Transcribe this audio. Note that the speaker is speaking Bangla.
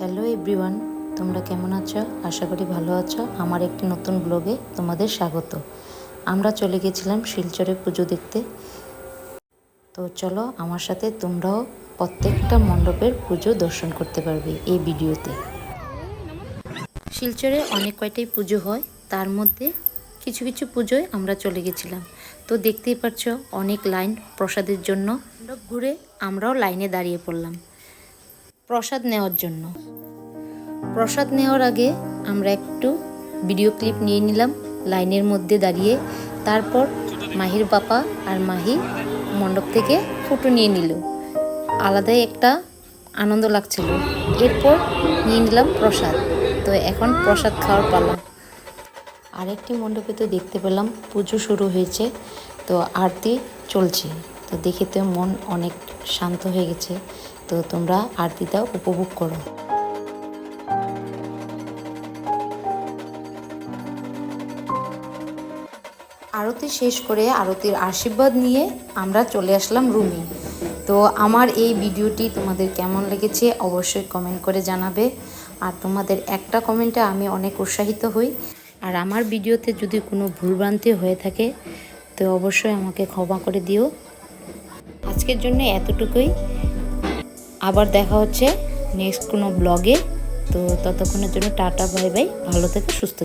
হ্যালো এভরিওয়ান তোমরা কেমন আছো? আশা করি ভালো আছো। আমার একটি নতুন ব্লগে তোমাদের স্বাগত। আমরা চলে গেছিলাম শিলচরে পুজো দেখতে। তো চলো, আমার সাথে তোমরাও প্রত্যেকটা মণ্ডপের পুজো দর্শন করতে পারবে এই ভিডিওতে। শিলচরে অনেক কয়টাই পুজো হয়, তার মধ্যে কিছু কিছু পুজোয় আমরা চলে গেছিলাম। তো দেখতেই পাচ্ছ অনেক লাইন প্রসাদের জন্য। ঘুরে আমরাও লাইনে দাঁড়িয়ে পড়লাম। প্রসাদ নেওয়ার জন্য। প্রসাদ নেওয়ার আগে আমরা একটু ভিডিও ক্লিপ নিয়ে নিলাম, লাইনের মধ্যে দাঁড়িয়ে। তারপর মাহির বাপা আর মাহি মণ্ডপ থেকে ফটো নিয়ে নিল। আলাদাই একটা আনন্দ লাগছিল। এরপর নিয়ে নিলাম প্রসাদ। তো এখন প্রসাদ খাওয়ার পালা। আরেকটি মণ্ডপে তো দেখতে পেলাম, পুজো শুরু হয়েছে। তো আরতি চলছে। তো দেখে তো মন অনেক শান্ত হয়ে গেছে। তো তোমরা আরতিটা উপভোগ করো। আরতি শেষ করে আরতির আশীর্বাদ নিয়ে আমরা চলে আসলাম রুমে। তো আমার এই ভিডিওটি তোমাদের কেমন লেগেছে অবশ্যই কমেন্ট করে জানাবে। আর তোমাদের একটা কমেন্টে আমি অনেক উৎসাহিত হই। আর আমার ভিডিওতে যদি কোনো ভুলভ্রান্তি হয়ে থাকে, তো অবশ্যই আমাকে ক্ষমা করে দিও। আজকের জন্য এতটুকুই। আবার দেখা হচ্ছে নেক্সট কোনো ব্লগে তো ততক্ষণের জন্য টাটা বাই বাই ভালো থেকে, সুস্থ